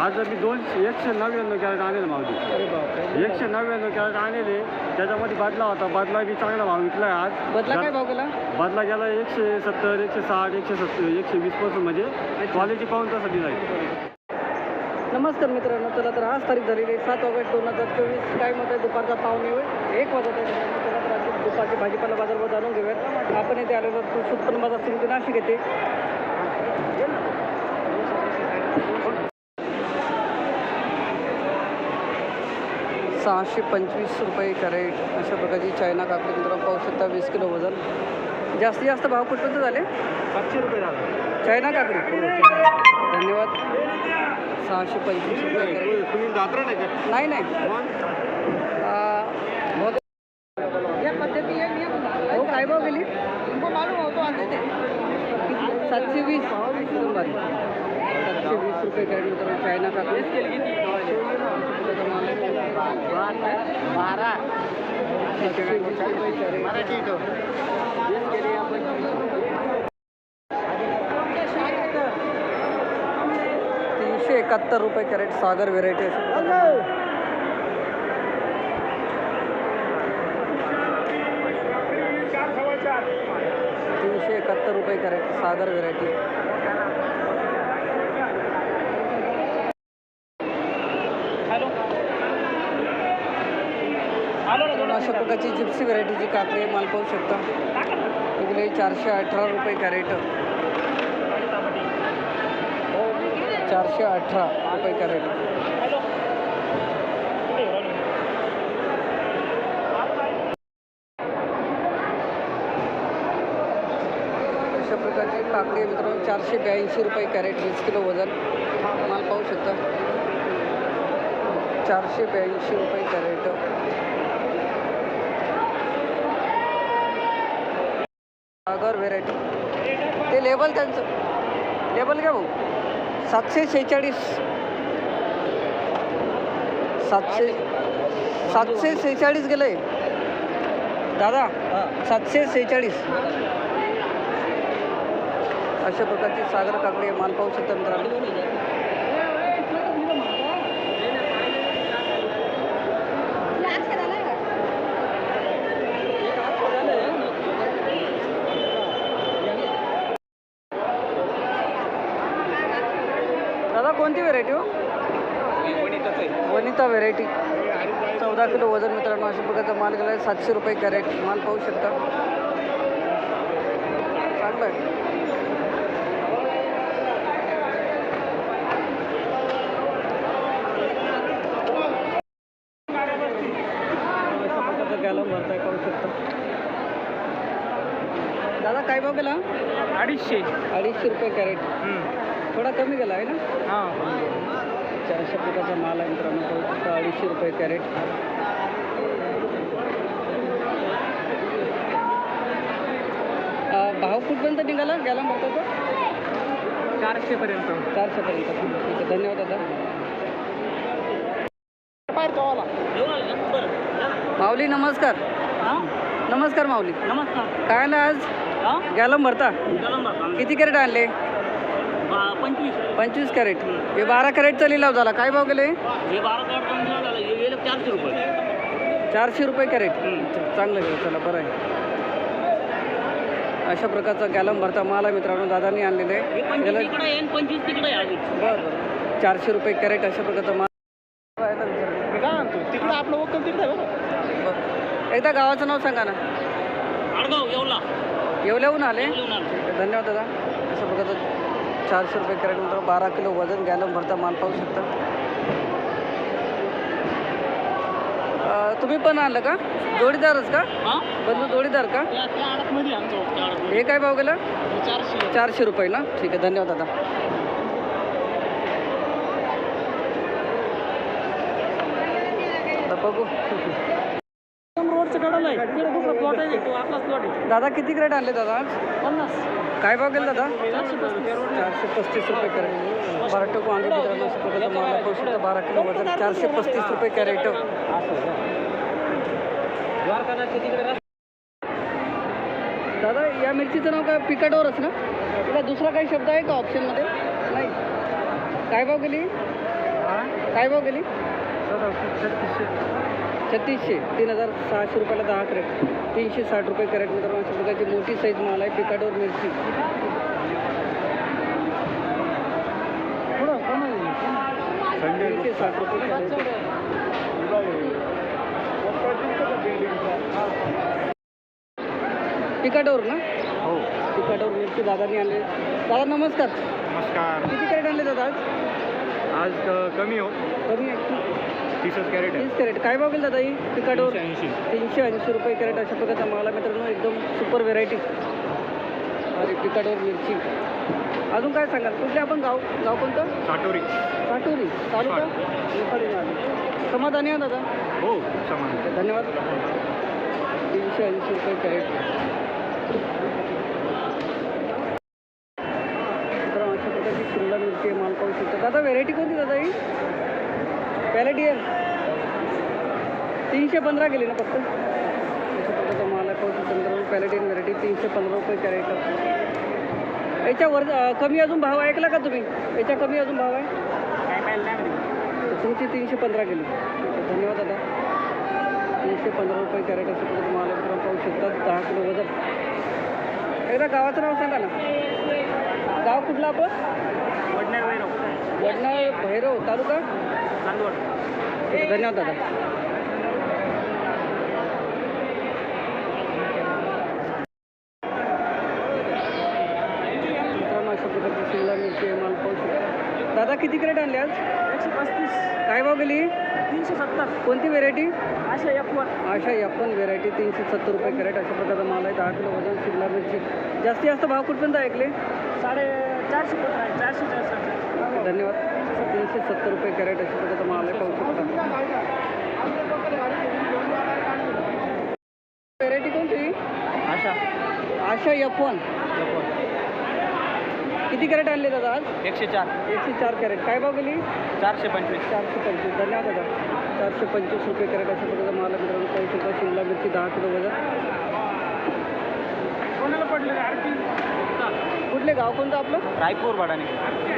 आज मी दोनशे एकशे नव्याण्णव कॅरेट आणले मावली एकशे नव्याण्णव कॅरेट आणले त्याच्यामध्ये बादला होता. बादला बी चांगला भाव विकला आज. बदला काय भाव गेला बादला गेला एकशे सत्तर एकशे साठ एकशे सत्तर एकशे वीसपासून म्हणजे क्वालिटी पाहून तसा जाईल नमस्कार मित्रांनो चला तर आज तारीख झालेली आहे सात ऑगस्ट दोन हजार चोवीस. काय मग आहे दुपारचा पावणे वेळ एक वाजत आहे. चला तर आजची दुपारची भाजीपाला बाजारभाव जाणून घेऊयात. आपण येथे आलेलो कृषी उत्पन्न बाजार समिती नाशिक येते सहाशे पंचवीस रुपये कॅरेट अशा प्रकारची चायना काकडी. मित्रांनो पाहू शकता वीस किलो वजन. जास्तीत जास्त भाव कुठपर्यंत झाले? सातशे रुपये झाला. चायना काकडी. धन्यवाद. सहाशे पंचवीस रुपये कॅरेट. नाही का? नाही नाही. अं, बहुत- हो काय भाव गेली? सातशे वीस. सातशे वीस रुपये कॅरेट मित्रांनो चायना काकडी. तीनशे एकाहत्तर रुपये कॅरेट सागर व्हेरायटी तीनशे एकाहत्तर रुपये कॅरेट सागर व्हेरायटी अशा प्रकारची जिप्सी व्हरायटीची काकडी माल पाहू शकता. इकडे चारशे अठरा रुपये कॅरेट. चारशे अठरा रुपये कॅरेट. अशा प्रकारची काकडी मित्रांनो चारशे ब्याऐंशी रुपये कॅरेट वीस किलो वजन. माल पाहू शकता. चारशे ब्याऐंशी रुपये कॅरेट सागर व्हेरायटी ते लेबल त्यांचं. लेबल घ्या भाऊ. सातशे शेहेचाळीस. सातशे सातशे सेहेचाळीस गेलंय. दादा सातशे सेहेचाळीस अशा प्रकारची सागर काकडी माल पाहू शकता मित्रांनो दादा कोणती व्हेरायटी हो वनिता व्हेरायटी चौदा किलो वजन मित्रांनो अशा प्रकारचा माल गेला आहे सातशे रुपये कॅरेट माल पाहू शकता. चांगला आहे. दादा काय भाव गेला? अडीचशे. अडीचशे रुपये कॅरेट. थोडा कमी गेला आहे ना? हां. चारशे प्रकारचा माल आहे मित्रांनो पाहू शकता अडीचशे रुपये कॅरेट. भाव कुठपर्यंत निघाला? गेला म्हणतो चारशेपर्यंत. चारशेपर्यंत. ठीक आहे धन्यवाद दादा. माऊली नमस्कार. नमस्कार माऊली. नमस्कार. काय ना आज? गॅलम भरता. किती कॅरेट आणले? पंचवीस. पंचवीस कॅरेट. हे बारा कॅरेटचा लिलाव झाला. काय भाव गेले? हे बारा गेलं चारशे रुपये. चारशे रुपये कॅरेट. चांगलं घेऊ चला बरं आहे. अशा प्रकारचा गॅलम भरता माल मित्रांनो. दादांनी आणलेलं आहे. बरं बरं. चारशे रुपये कॅरेट अशा प्रकारचा माल तिकडे आपलं तिकडे एकदा गावाचं नाव सांगा ना. आडगाव येवला. येवल्याहून आले. धन्यवाद दादा. अशा प्रकारचं चारशे रुपये कॅरेट मित्रांनो बारा किलो वजन गॅलम भरता माल पाहू शकता. तुम्ही पण आणलं का? जोडीदारच का? हा? बंधू जोडीदार का? हे काय भाव गेला? चारशे. चारशे रुपये ना? ठीक आहे धन्यवाद दादा. बघू. रोडचं कडाला आहे तिकडे दुसरा प्लॉट आहे. तो आपलाच प्लॉट आहे. दादा किती क्रेट आणले दादा? आज पन्नास. काय भाव गेला दादा? चारशे पस्तीस. चारशे पस्तीस रुपये कॅरेट बारा टोक वांगे मित्रांनो अशा प्रकारचा माल आहे. पाहू शकता बारा किलो वजन. चारशे पस्तीस रुपये कॅरेट दादा या मिरचीचं नाव काय? पिकाटोरच ना? तिला दुसरा काही शब्द आहे का ऑप्शनमध्ये नाही. काय भाव गेली? काय भाव गेली? छत्तीसशे छत्तीसशे तीन हजार सहाशे रुपयाला दहा कॅरेट. तीनशे साठ रुपये कॅरेट मित्रांनो अशा प्रकारची मोठी साईज माल आहे पिकाडोर मिरची. तीनशे साठ रुपये पिकाडोर ना? हो. पिकाडोर मिरची दादानी आणले. दादा नमस्कार. नमस्कार. किती आज कमी हो. कमी आहे तीसच कॅरेट तीस कॅरेट. काय भाव गेलं दादा ही पिकाडोर ऐंशी. तीनशे ऐंशी रुपये कॅरेट अशा प्रकारचा माल आहे मित्रांनो. एकदम सुपर व्हेरायटी. अरे पिकाडोर मिरची. अजून काय सांगाल? कुठले आपण गाव? गाव कोणतं? साटोरी साटोरी तालुका. समाधानी आहे दादा हो समान धन्यवाद. तीनशे ऐंशी रुपये कॅरेट. अशा प्रकारची शिमला मिरची आहे माल पाहू शकता दादा व्हेरायटी कोणती दादा ही? पॅलेटियर तीनशे पंधरा गेली ना फक्त. मला कोणती माल आहे पॅलेटियन व्हेरायटी तीनशे पंधरा रुपये कॅरेट याच्यावर कमी अजून भाव ऐकला का तुम्ही? याच्या कमी अजून भाव आहे? तर तुमची तीनशे पंधरा गेली. धन्यवाद दादा. तीनशे पंधरा रुपये कॅरेट असे प्रकारचे माल आहे पाहू शकतात. दहा किलो वजन. एकदा गावाचं नाव सांगा ना. गाव कुठलं आपण? वडनाळ भैरव तालुका आहे, धन्यवाद दादा. दादा किती कॅरेट आणले आज? एकशे पस्तीस. काय भाव गेली? तीनशे सत्तर. कोणती व्हेरायटी एक वन आशा यापन व्हेरायटी तीनशे सत्तर रुपये कॅरेट अशा प्रकारचा माल आहे. दहा किलो वजन शिमला मिरची. जास्तीत जास्त भाव कुठपर्यंत ऐकले? साडे चारशे चारशे चारशे. धन्यवाद. तीनशे सत्तर रुपये कॅरेट अशा प्रकारचा माल पाहू शकता. व्हेरायटी कोणती? आशा. आशा यपवन किती कॅरेट आणले दादा आज? एकशे चार. एकशे चार कॅरेट. काय भाव गेली? चारशे पंचवीस. चारशे पंचवीस. धन्यवाद दादा. चारशे पंचवीस रुपये कॅरेट अशा प्रकारचा माल मित्रांनो पाहू शकता. शिमला मिरची दहा किलो वजन. कोणाला पडले कुठले गाव कोणतं आपलं? रायपूर भाडाने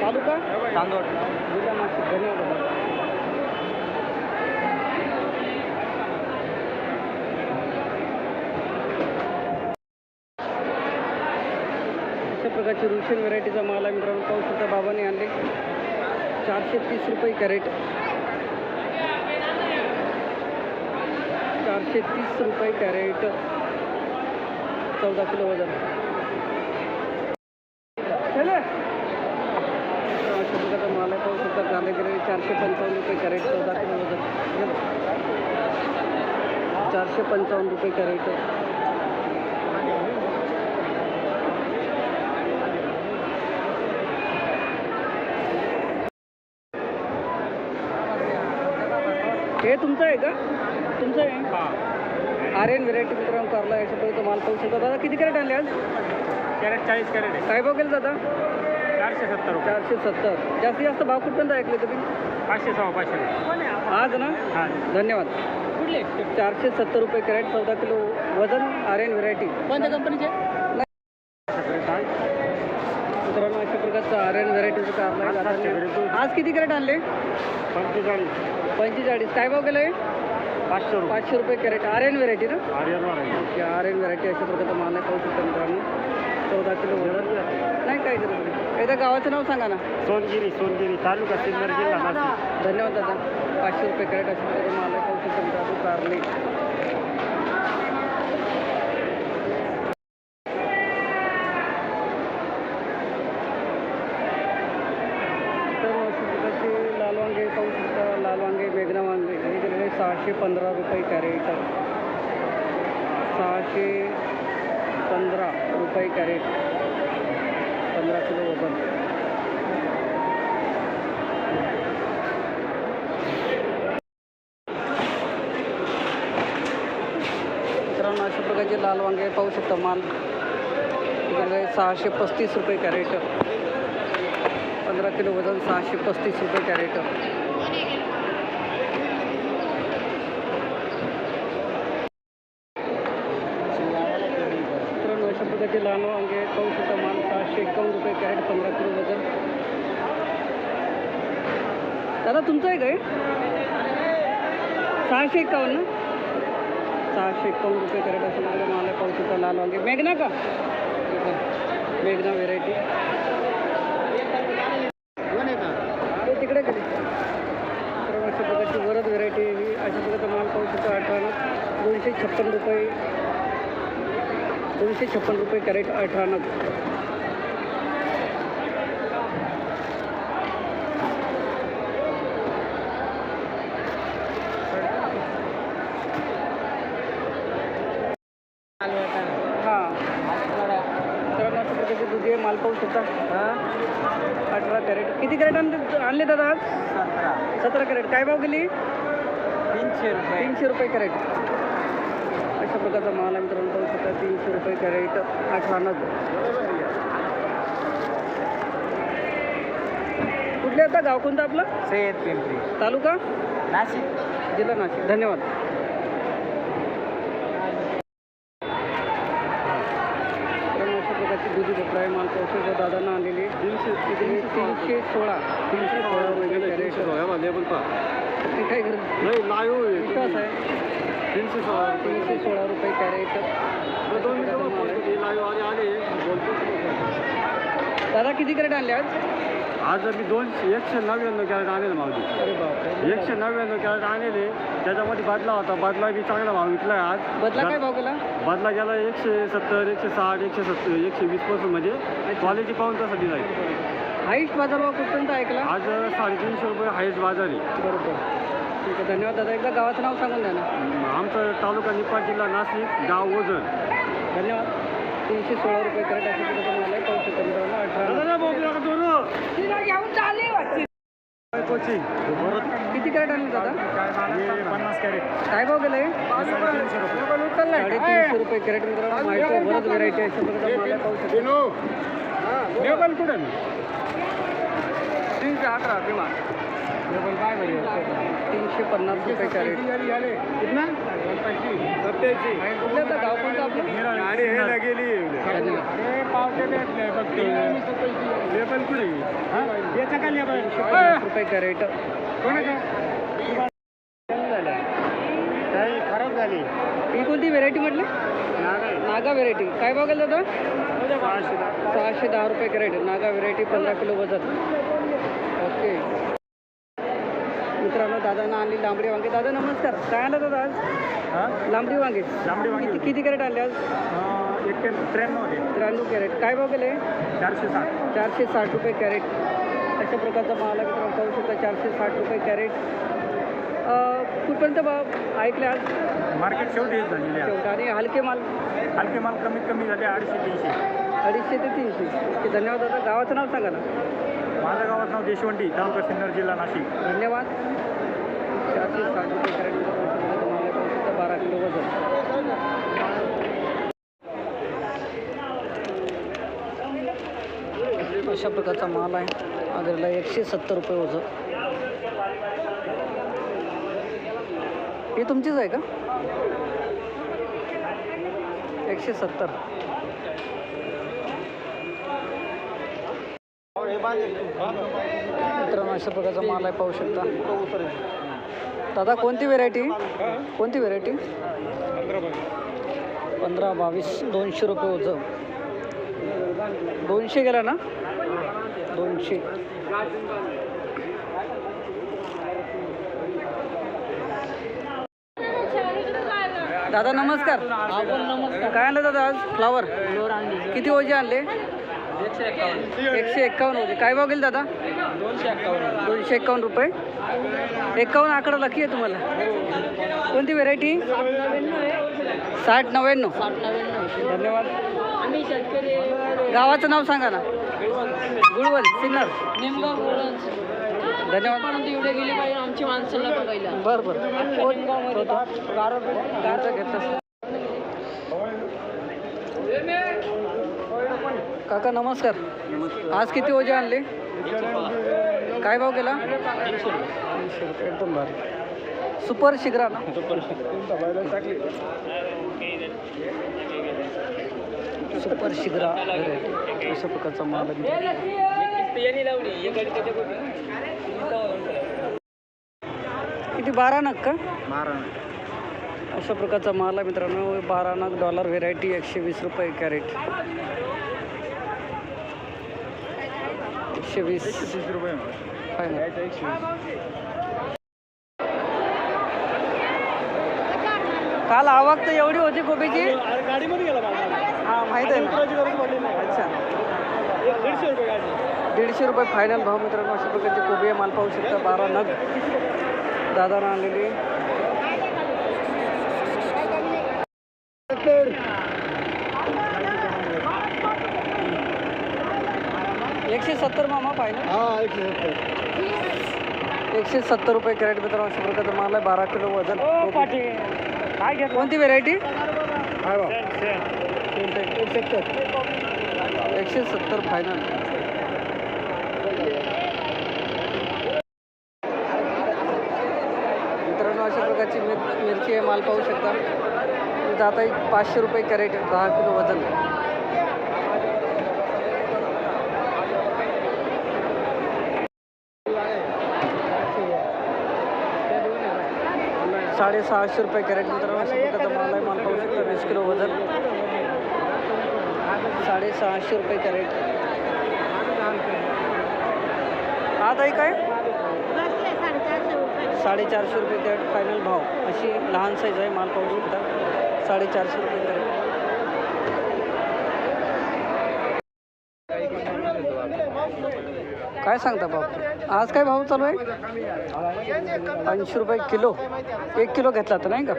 तालुका? जिल्हा नाशिक. धन्यवाद. अशा प्रकारची रुशियन व्हेरायटीचा माल आहे मित्रांनो पाहू शकता बाबांनी आणले. चारशे तीस रुपये कॅरेट. चारशे तीस रुपये कॅरेट. चौदा किलो वजन चले अशा प्रकारचा माल आहे पाहू शकता कांदे गिरे चारशे पंचावन्न रुपये कॅरेट चौदा किलो वजन. चारशे पंचावन्न रुपये कॅरेट हे तुमचं आहे का? तुमचं आहे? आर एन व्हेरायटी मित्रांनो कारला याच्या पर्यंत माल पाहू शकता. दादा किती कॅरेट आणले आज? कॅरेट चाळीस कॅरेट काय भाव केलं दादा? चारशे सत्तर रुपये. चारशे सत्तर. जास्तीत जास्त भाव कुठपर्यंत ऐकले तुम्ही? पाचशे सव्वा पाचशे. आज ना? हां. धन्यवाद. कुठले? चारशे सत्तर रुपये कॅरेट चौदा किलो वजन आर एन व्हेरायटी. कोणत्या कंपनीचे? मित्रांनो अशा प्रकारचं आर एन व्हेरायटीचं आहे. दादांनी. आज किती कॅरेट आणले? पंचेचाळीस. पंचेचाळीस. काय भाव केलं पाचशे रुपये. पाचशे रुपये कॅरेट. आर एन व्हेरायटी ना? आर्यनवर आहे आर एन व्हेरायटी अशा प्रकारचा माल आहे पाहू शकता मित्रांनो. चौदा किलो नाही काय गरज नाही एकदा गावाचं नाव सांगा ना. सोनगिरी सोनगिरी तालुका सिन्नर जिल्हा नाशिक. धन्यवाद दादा. पाचशे रुपये कॅरेट अशा प्रकारे माल शकता मित्रांनो कारले. तर लाल वांगे पाहू शकता लाल वांगे मेघना वांगे. हे गेलेले सहाशे पंधरा रुपये कॅरेट सहाशे रुपये कॅरेट पंधरा किलो वजन. मित्रांनो अशा प्रकारचे लाल वांगे पाहू शकता माल. सहाशे पस्तीस रुपये कॅरेट. पंधरा किलो वजन सहाशे पस्तीस रुपये कॅरेट मित्रांनो अशा प्रकारचे लहान वांगे पाहू शकता माल सहाशे एकावन्न रुपये कॅरेट पंधरा किलो वजन दादा तुमचं आहे काय सहाशे एकावन्न? सहाशे एकावन्न रुपये कॅरेट असं मला मला पाहू शकता लाल वांगे. मेघना का? मेघना व्हेरायटी तिकडे कधी तर अशा प्रकारची वरद व्हेरायटी ही. अशा प्रकारचा माल पाहू शकतो अठरा दोनशे छप्पन रुपये. दोनशे छप्पन रुपये कॅरेट अठरा हां तर अशा प्रकारचे दुधी माल पाहू शकता. अठरा कॅरेट. किती कॅरेट आणले आणले दादा आज? सतरा. कॅरेट. काय भाव गेली? तीनशे रुपये. तीनशे रुपये कॅरेट. अशा प्रकारचा माल आहे मित्रांनो पाहू शकता. तीनशे रुपये कॅरेट अठरा नग. कुठले आता? गाव कोणतं आपलं? सय्यद पिंपरी. तालुका? नाशिक. जिल्हा नाशिक. धन्यवाद मित्रांनो, अशा प्रकारची दुधी भोपळा आहे माल शकता दादांना आलेली तीनशे तीनशे सोळा. तीनशे सोळा. सोळामध्ये पण पहा. ते काय करत? नाही लाईव्ह विश्वास आहे. तीनशे सोळा तीनशे सोळा रुपये कॅरेट. दादा किती कॅरेट आणले आज? आज मी दोनशे एकशे नव्याण्णव कॅरेट आणले मावली एकशे नव्याण्णव कॅरेट आणले. त्याच्यामध्ये बदला होता. बदला बी चांगला भाव विकला आज. बदला काय भाव गेला बदला गेला एकशे सत्तर एकशे साठ एकशे सत्तर एकशे वीसपासून म्हणजे क्वालिटी पाहून तसा दिला आहे. हाईस्ट बाजार भाव कुठपर्यंत ऐकला? आज साडेतीनशे रुपये हायस्ट बाजार आहे. बरोबर. ठीक आहे धन्यवाद दादा. एकदा गावाचं नाव सांगून द्या ना. आमचा तालुका निपाट जिल्हा नाशिक गाव ओझर. धन्यवाद. तीनशे सोळा रुपये प्रकारचं मला आहे पाहू शकता अठरा कोचिंग किती कॅरेट आणले दादा पन्नास कॅरेट. काय भाव गेले साडेतीनशे रुपये. कॅरेट मित्रांनो माहिती आहे बरंच व्हेरायटी कुठे? तीनशे अठरा लेबल काय तीनशे पन्नास रुपये कॅरेट. गाव कोणतं आपलं? गाडी गेली रुपये कॅरेट. खराब झाली. ही कोणती व्हेरायटी म्हटली? नागा. व्हेरायटी काय भाव गेला दादा सहाशे दहा. रुपये कॅरेट. नागा व्हेरायटी पंधरा किलो वजन. ओके. मित्रांनो दादांना आणली लांबडी वांगे. दादा नमस्कार. काय आलं दादा आज? लांबडी वांगे. लांबडी वांगे किती किती कॅरेट आणले आज? एक त्र्याण्णव कॅरेट. काय भाव गेले चारशे साठ. चारशे साठ रुपये कॅरेट. अशा प्रकारचा माल आहे मित्रांनो पाहू शकता चारशे साठ रुपये कॅरेट. कुठपर्यंत भाव ऐकले आज? मार्केट शेवटी झालेली आहे. आणि हलके माल? हलके माल कमीत कमी झाले अडीचशे तीनशे. अडीचशे ते तीनशे. धन्यवाद दादा. गावाचं नाव सांगा ना. माझं गावात नाव देशवंडी तालुका सिन्नर जिल्हा नाशिक. धन्यवाद. चारशे साठ रुपये कॅरेट तुम्हाला बारा किलो वजन. अशा प्रकारचा माल आहे. आगरीला एकशे सत्तर रुपये वजन. हे तुमचीच आहे का? एकशे सत्तर. मित्रांनो अशा प्रकारचा माल आहे पाहू शकता. दादा कोणती व्हेरायटी कोणती व्हेरायटी पंधरा बावीस दोनशे रुपये ओझं. दोनशे गेला ना? दोनशे. दादा नमस्कार. काय आणलं दादा आज? फ्लावर किती ओझे आणले? एकशे एक्कावन्न ओझे काय भाव गेले दादा? दोनशे एक्कावन्न रुपये. एक्कावन्न आकडा लकी आहे तुम्हाला. कोणती व्हेरायटी साठ नव्याण्णव. धन्यवाद. गावाचं नाव सांगा ना. गुळवल सिन्नर. नेमगाव धन्यवाद. एवढे गेले पाहिजे आमची माणसाला बघायला. बरं बरं. घेतला. काका नमस्कार. आज किती ओझे आणले? काय भाव केला? एकदम भारी सुपर शिगरा ना? सुपर शिगरा. अशा प्रकारचा माल. किती बारा नग का? बारा अशा प्रकारचा माल आहे मित्रांनो. बारा नग डॉलर व्हेरायटी एकशे वीस रुपये कॅरेट. एकशे वीस तीस रुपये काल आवक तर एवढी होती कोबीची अरे गाडीमध्ये गेला हा माहीत आहे अच्छा. दीडशे रुपये दीडशे रुपये फायनल भाव मित्रांनो अशा प्रकारची कोबी आहे माल पाहू शकता बारा नग. दादानं आणलेली. एकशे सत्तर मामा फायनल हा एकशे सत्तर. एकशे सत्तर रुपये कॅरेट मित्रांनो अशा प्रकारचा माल आहे. बारा किलो वजन. काय घेत कोणती व्हेरायटी बा एकशे सत्तर. एकशे सत्तर फायनल मित्रांनो अशा प्रकारची मिर मिरची आहे माल पाहू शकता. जात आहे पाचशे रुपये कॅरेट दहा किलो वजन. साडेसहाशे रुपये कॅरेट मित्रांनो अशा माल आहे. माल पाहू शकता वीस किलो वजन. साडेसहाशे रुपये कॅरेट. आता ही काय? साडेचारशे रुपये कॅरेट फायनल भाव. अशी लहान साईज आहे माल पाहू शकता. साडेचारशे रुपये कॅरेट. काय सांगता बाप आज काय भाव चालू आहे? ऐंशी रुपये किलो. एक किलो घेतला तर नाही का?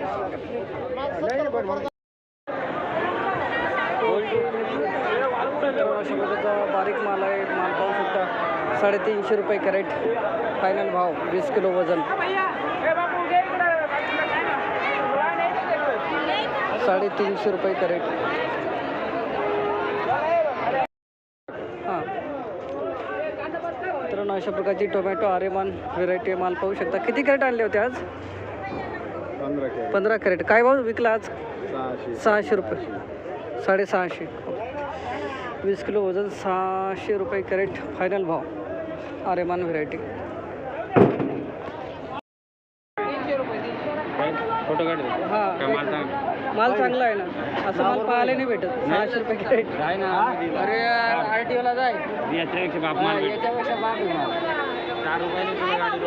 अशा प्रकारचा बारीक माल आहे. माल पाहू शकता. साडेतीनशे रुपये कॅरेट. फायनल भाव वीस किलो वजन. साडेतीनशे रुपये कॅरेट हां मित्रांनो अशा प्रकारची टोमॅटो आरेमान व्हेरायटी माल पाहू शकता. किती कॅरेट आणले होते आज? पंधरा कॅरेट काय भाव विकला आज? सहाशे. सहाशे रुपये. साडेसहाशे. वीस किलो वजन सहाशे रुपये कॅरेट फायनल भाव. आरेमान व्हेरायटी फोटो काढ. हां. माल चांगला आहे ना. असं माल पाहायला नाही भेटत. सहाशे रुपये कॅरेट आहे. ना. अरे आर टी ओला जाय याच्यापेक्षा बाप याच्यापेक्षा बाप. चार रुपयाने तुला गाडी